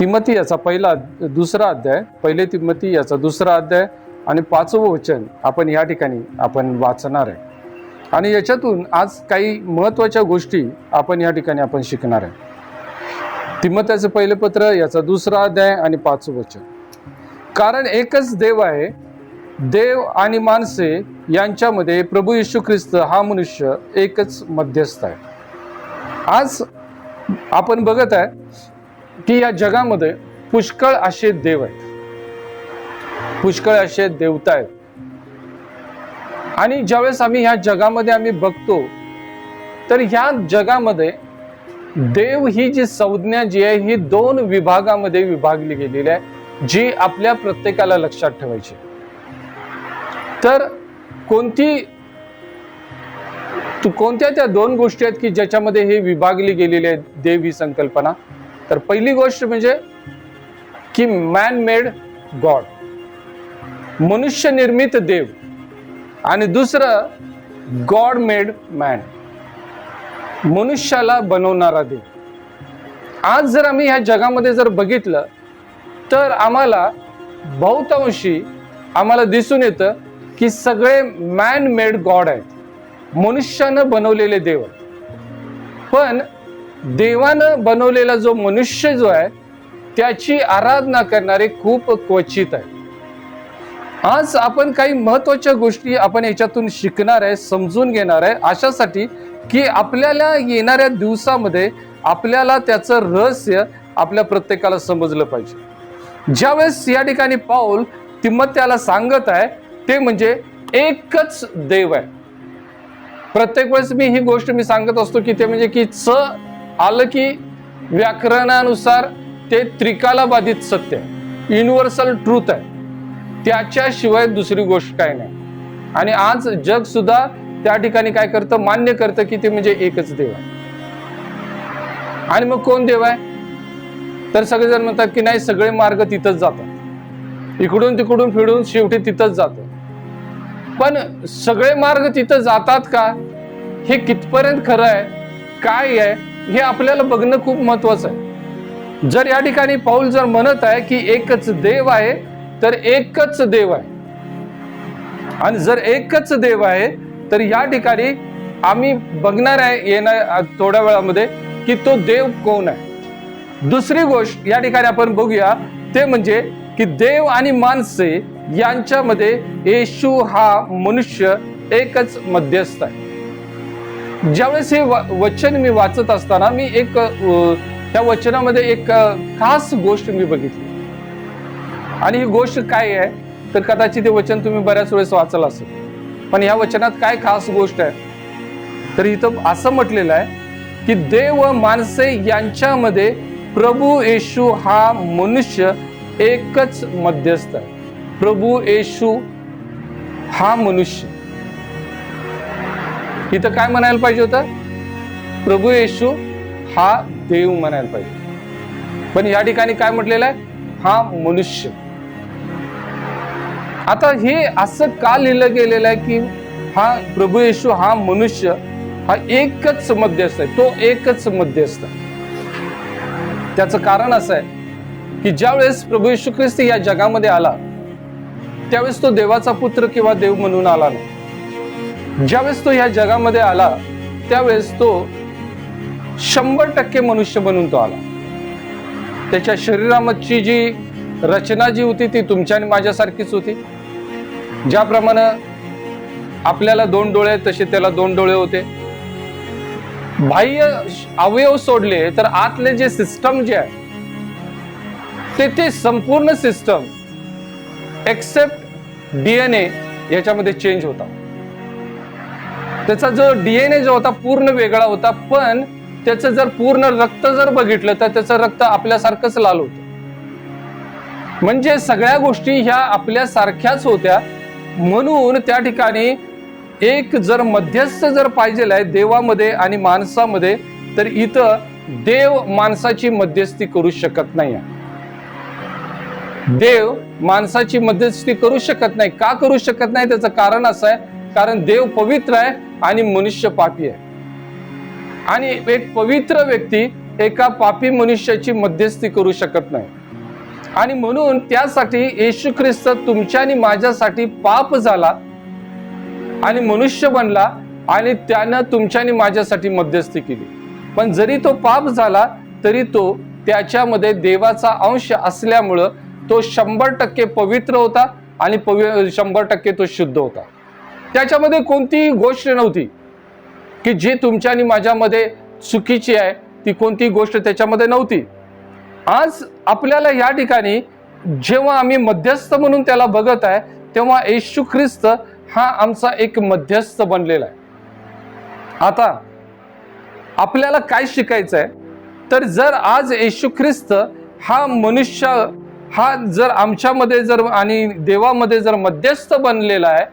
तिमती याचा पहिला दुसरा अध्याय पहिले तिमती याचा दुसरा अध्याय आणि पाचवं वचन आपण या ठिकाणी आपण वाचणार आहे. आणि याच्यातून आज काही महत्त्वाच्या गोष्टी आपण या ठिकाणी आपण शिकणार आहे. तिमत्याचं पहिलं पत्र याचा दुसरा अध्याय आणि पाचवं वचन. कारण एकच देव आहे देव आणि माणसे यांच्यामध्ये प्रभू येशू ख्रिस्त हा मनुष्य एकच मध्यस्थ आहे. आज आपण बघत आहे की या जगामध्ये पुष्कळ असे देव आहेत. पुष्कळ असे देवता आहेत. आणि ज्यावेळेस आम्ही ह्या जगामध्ये आम्ही बघतो तर ह्या जगामध्ये देव ही जी संज्ञा जी आहे ही दोन विभागामध्ये विभागली गेलेली आहे जी आपल्या प्रत्येकाला लक्षात ठेवायची. तर कोणती कोणत्या त्या दोन गोष्टी आहेत की ज्याच्यामध्ये हे विभागली गेलेली आहे देव ही संकल्पना? तर पहिली गोष्ट म्हणजे की मॅन मेड गॉड मनुष्य निर्मित देव. आणि दुसरं गॉड मेड मॅन मनुष्याला बनवणारा देव. आज जर आम्ही ह्या जगामध्ये जर बघितलं तर आम्हाला बहुतांशी आम्हाला दिसून येतं की सगळे मॅन मेड गॉड आहेत. मनुष्यानं बनवलेले देव. पण देवानं बनवलेला जो मनुष्य जो आहे त्याची आराधना करणारे खूप क्वचित आहे. आज आपण काही महत्त्वाच्या गोष्टी आपण याच्यातून शिकणार आहे समजून घेणार आहे अशासाठी की आपल्याला येणाऱ्या दिवसामध्ये आपल्याला त्याचं रहस्य आपल्या प्रत्येकाला समजलं पाहिजे. ज्यावेळेस या ठिकाणी पाऊल तिम्मत्याला सांगत आहे ते म्हणजे एकच देव आहे. प्रत्येक वेळेस मी ही गोष्ट मी सांगत असतो की ते म्हणजे की च आलं की व्याकरणानुसार ते त्रिकाला बाधित सत्य आहे युनिव्हर्सल ट्रूथ आहे. त्याच्याशिवाय दुसरी गोष्ट काय नाही. आणि आज जग सुद्धा त्या ठिकाणी काय करतं? मान्य करतं की ते म्हणजे एकच देव आहे. आणि मग कोण देव आहे? तर सगळेजण म्हणतात की नाही सगळे मार्ग तिथंच जातात. इकडून तिकडून फिरून शेवटी तिथंच जातं. पण सगळे मार्ग तिथं जातात का? हे कितपर्यंत खरं आहे? काय आहे? हे आपल्याला बघणं खूप महत्वाचं आहे. जर या ठिकाणी पाऊल जर म्हणत आहे की एकच देव आहे तर एकच देव आहे. आणि जर एकच देव आहे तर या ठिकाणी आम्ही बघणार आहे येणार थोड्या वेळामध्ये की तो देव कोण आहे. दुसरी गोष्ट या ठिकाणी आपण बघूया ते म्हणजे की देव आणि माणसे यांच्यामध्ये येशू हा मनुष्य एकच मध्यस्थ आहे. ज्यावेळेस हे व- वचन मी वाचत असताना मी एक त्या वचनामध्ये एक खास गोष्ट मी बघितली. आणि ही गोष्ट काय आहे? तर कदाचित हे वचन तुम्ही बऱ्याच वेळेस वाचलं असेल. पण या वचनात काय खास गोष्ट आहे? तर इथं असं म्हटलेलं आहे की देव माणसे यांच्यामध्ये प्रभू येशू हा मनुष्य एकच मध्यस्थ आहे. प्रभू येशू हा मनुष्य. इथं काय म्हणायला पाहिजे होतं? प्रभू येशू हा देव म्हणायला पाहिजे. पण या ठिकाणी काय म्हटलेलं आहे? हा मनुष्य. आता हे असं का लिहिलं गेलेलं आहे की हा प्रभू येशू हा मनुष्य हा एकच मध्यस्थ आहे तो एकच मध्यस्थ त्याचं कारण असं आहे की ज्यावेळेस प्रभू येशू ख्रिस्त या जगामध्ये आला त्यावेळेस तो देवाचा पुत्र किंवा देव म्हणून आला नाही. ज्यावेळेस तो ह्या जगामध्ये आला त्यावेळेस तो शंभर टक्के मनुष्य बनून तो आला. त्याच्या शरीरामधची जी रचना जी होती ती तुमच्या आणि माझ्यासारखीच होती. ज्याप्रमाणे आपल्याला दोन डोळे आहेत, तसे त्याला दोन डोळे होते. बाह्य अवयव सोडले तर आतले जे सिस्टम जे आहे ते ते संपूर्ण सिस्टम एक्सेप्ट डीएनए याच्यामध्ये चेंज होता. त्याचा जो डीएनए जो होता पूर्ण वेगळा होता पण त्याचं जर पूर्ण रक्त जर बघितलं तर त्याचं रक्त आपल्यासारखंच लाल होतं. म्हणजे सगळ्या गोष्टी ह्या आपल्या सारख्याच होत्या. म्हणून त्या ठिकाणी एक जर मध्यस्थ जर पाहिजे आहे देवामध्ये आणि माणसामध्ये तर इथं देव माणसाची मध्यस्थी करू शकत नाही देव माणसाची मध्यस्थी करू शकत नाही. का करू शकत नाही? त्याचं कारण असं आहे कारण देव पवित्र आहे आणि मनुष्य पापी आहे. आणि एक पवित्र व्यक्ती एका पापी मनुष्याची मध्यस्थी करू शकत नाही. आणि म्हणून त्यासाठी येशू ख्रिस्त तुमच्या आणि माझ्यासाठी पाप झाला आणि मनुष्य बनला आणि त्यानं तुमच्या आणि माझ्यासाठी मध्यस्थी केली. पण जरी तो पाप झाला तरी तो त्याच्यामध्ये देवाचा अंश असल्यामुळं तो शंभर टक्के पवित्र होता आणि पवि शंभर टक्के तो शुद्ध होता. त्याच्यामध्ये कोणतीही गोष्ट नव्हती. की जी तुमच्या आणि माझ्यामध्ये चुकीची आहे ती कोणती गोष्ट त्याच्यामध्ये नव्हती. आज आपल्याला या ठिकाणी जेव्हा आम्ही मध्यस्थ म्हणून त्याला बघत आहे तेव्हा येशू ख्रिस्त हा आमचा एक मध्यस्थ बनलेला आहे. आता आपल्याला काय शिकायचं आहे? तर जर आज येशू ख्रिस्त हा मनुष्य हा जर आमच्यामध्ये जर आणि देवामध्ये जर मध्यस्थ बनलेला आहे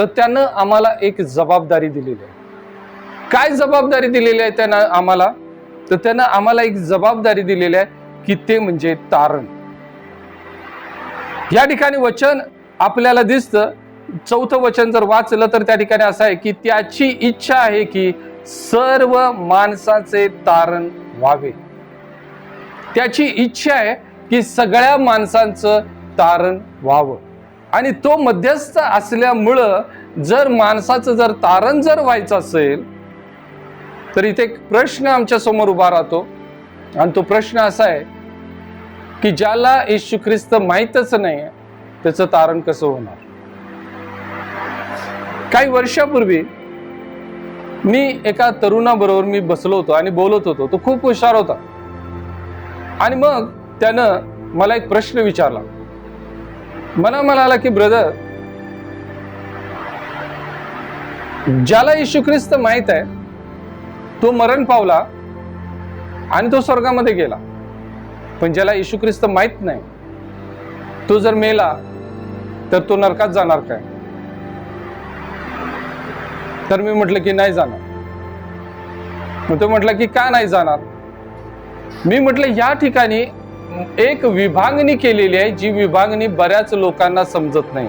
तर त्यानं आम्हाला एक जबाबदारी दिलेली आहे. काय जबाबदारी दिलेली आहे त्यानं आम्हाला? तर त्यानं आम्हाला एक जबाबदारी दिलेली आहे की ते म्हणजे तारण. या ठिकाणी वचन आपल्याला दिसतं. चौथं वचन जर वाचलं तर त्या ठिकाणी असं आहे की त्याची इच्छा आहे की सर्व माणसाचे तारण व्हावे. त्याची इच्छा आहे की सगळ्या माणसांचं तारण व्हावं. आणि तो मध्यस्थ असल्यामुळं जर माणसाचं जर तारण जर व्हायचं असेल तर इथे एक प्रश्न आमच्यासमोर उभा राहतो. आणि तो प्रश्न असा आहे की ज्याला येशू ख्रिस्त माहीतच नाही त्याचं तारण कसं होणार? काही वर्षापूर्वी मी एका तरुणाबरोबर मी बसलो होतो आणि बोलत होतो. तो खूप हुशार होता. आणि मग त्यानं मला एक प्रश्न विचारला. मला म्हणाला की ब्रदर ज्याला येशू ख्रिस्त माहीत आहे तो मरण पावला आणि तो स्वर्गामध्ये गेला. पण ज्याला येशू ख्रिस्त माहीत नाही तो जर मेला तर तो नरकात जाणार काय? तर मी म्हटलं की नाही जाणार. मग तो म्हटलं की का नाही जाणार? मी म्हटलं या ठिकाणी एक विभागणी केलेली आहे जी विभागणी बऱ्याच लोकांना समजत नाही.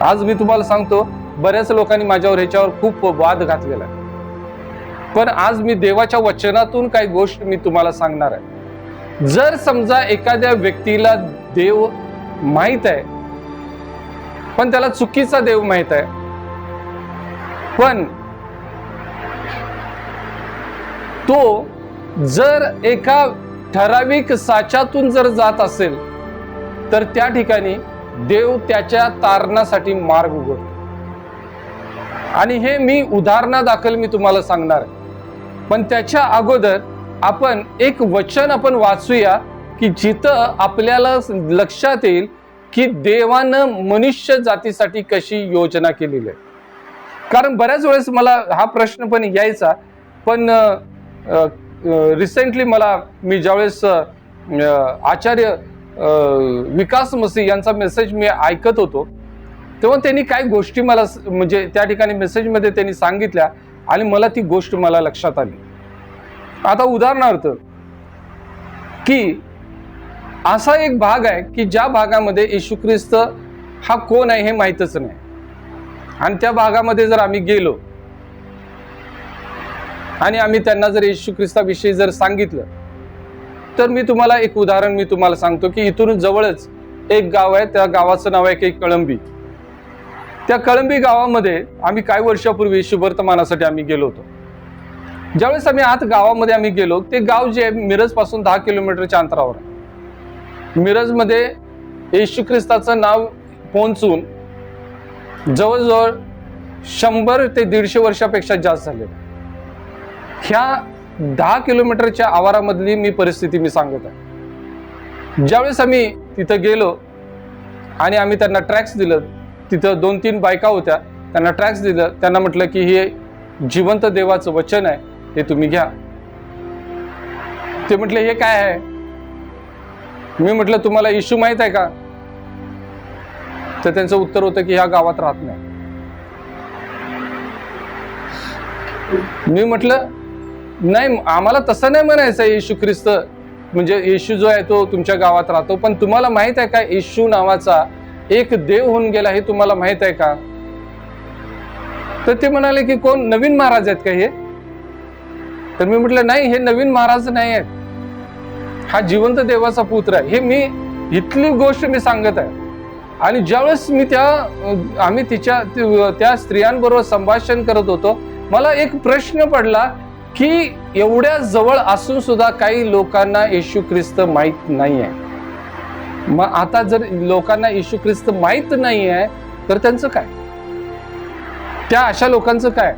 आज मी तुम्हाला सांगतो बऱ्याच लोकांनी माझ्यावर ह्याच्यावर खूप वाद घातलेला आहे. पण आज मी देवाच्या वचनातून काही गोष्ट मी तुम्हाला सांगणार आहे. जर समजा एखाद्या व्यक्तीला देव माहीत आहे पण त्याला चुकीचा देव माहीत आहे पण तो जर एका ठराविक साच्यातून जर जात असेल तर त्या ठिकाणी देव त्याच्या तारणासाठी मार्ग उघडतो. आणि हे मी उदाहरणादाखल मी तुम्हाला सांगणार. आहे पण त्याच्या अगोदर आपण एक वचन आपण वाचूया की जिथं आपल्याला लक्षात येईल की देवानं मनुष्य जातीसाठी कशी योजना केलेली आहे. कारण बऱ्याच वेळेस मला हा प्रश्न पण यायचा पण रिसेंटली मला मी ज्यावेळेस आचार्य विकास मसी यांचा मेसेज मी ऐकत होतो तेव्हा त्यांनी काही गोष्टी मला म्हणजे त्या ठिकाणी मेसेजमध्ये त्यांनी सांगितल्या आणि मला ती गोष्ट मला लक्षात आली. आता उदाहरणार्थ की असा एक भाग आहे की ज्या भागामध्ये येशू ख्रिस्त हा कोण आहे हे माहीतच नाही. आणि त्या भागामध्ये जर आम्ही गेलो आणि आम्ही त्यांना जर येशू ख्रिस्ताविषयी जर सांगितलं तर मी तुम्हाला एक उदाहरण मी तुम्हाला सांगतो की इथून जवळच एक गाव आहे त्या गावाचं नाव आहे की कळंबी. त्या कळंबी गावामध्ये आम्ही काही वर्षापूर्वी शुभवर्तमानासाठी आम्ही गेलो होतो. ज्यावेळेस आम्ही आत गावामध्ये आम्ही गेलो ते गाव जे आहे मिरजपासून दहा किलोमीटरच्या अंतरावर आहे. मिरजमध्ये येशू ख्रिस्ताचं नाव पोहोचून जवळजवळ शंभर ते दीडशे वर्षापेक्षा जास्त झालेलं ह्या दहा किलोमीटरच्या आवारामधली मी परिस्थिती मी सांगत आहे. ज्यावेळेस आम्ही तिथं गेलो आणि आम्ही त्यांना ट्रॅक्स दिलं तिथं दोन तीन बायका होत्या त्यांना ट्रॅक्स दिलं त्यांना म्हटलं की हे जिवंत देवाचं वचन आहे हे तुम्ही घ्या. ते म्हटले हे काय आहे? मी म्हटलं तुम्हाला इश्यू माहीत आहे का? तर त्यांचं उत्तर होतं की ह्या गावात राहत नाही. मी म्हटलं नाही आम्हाला तसं नाही म्हणायचं येशू ख्रिस्त. म्हणजे येशू जो आहे तो तुमच्या गावात राहतो. पण तुम्हाला माहीत आहे का येशू नावाचा एक देव होऊन गेला हे तुम्हाला माहीत आहे का? तर ते म्हणाले की कोण? नवीन महाराज आहेत का हे? तर मी म्हटलं नाही हे नवीन महाराज नाही आहेत. हा जिवंत देवाचा पुत्र आहे. हे मी इथली गोष्ट मी सांगत आहे. आणि ज्यावेळेस मी त्या आम्ही तिच्या त्या स्त्रियांबरोबर संभाषण करत होतो मला एक प्रश्न पडला की एवढ्या जवळ असून सुद्धा काही लोकांना येशू ख्रिस्त माहीत नाही आहे मग आता जर लोकांना येशू ख्रिस्त माहीत नाही आहे तर त्यांचं काय? त्या अशा लोकांचं काय?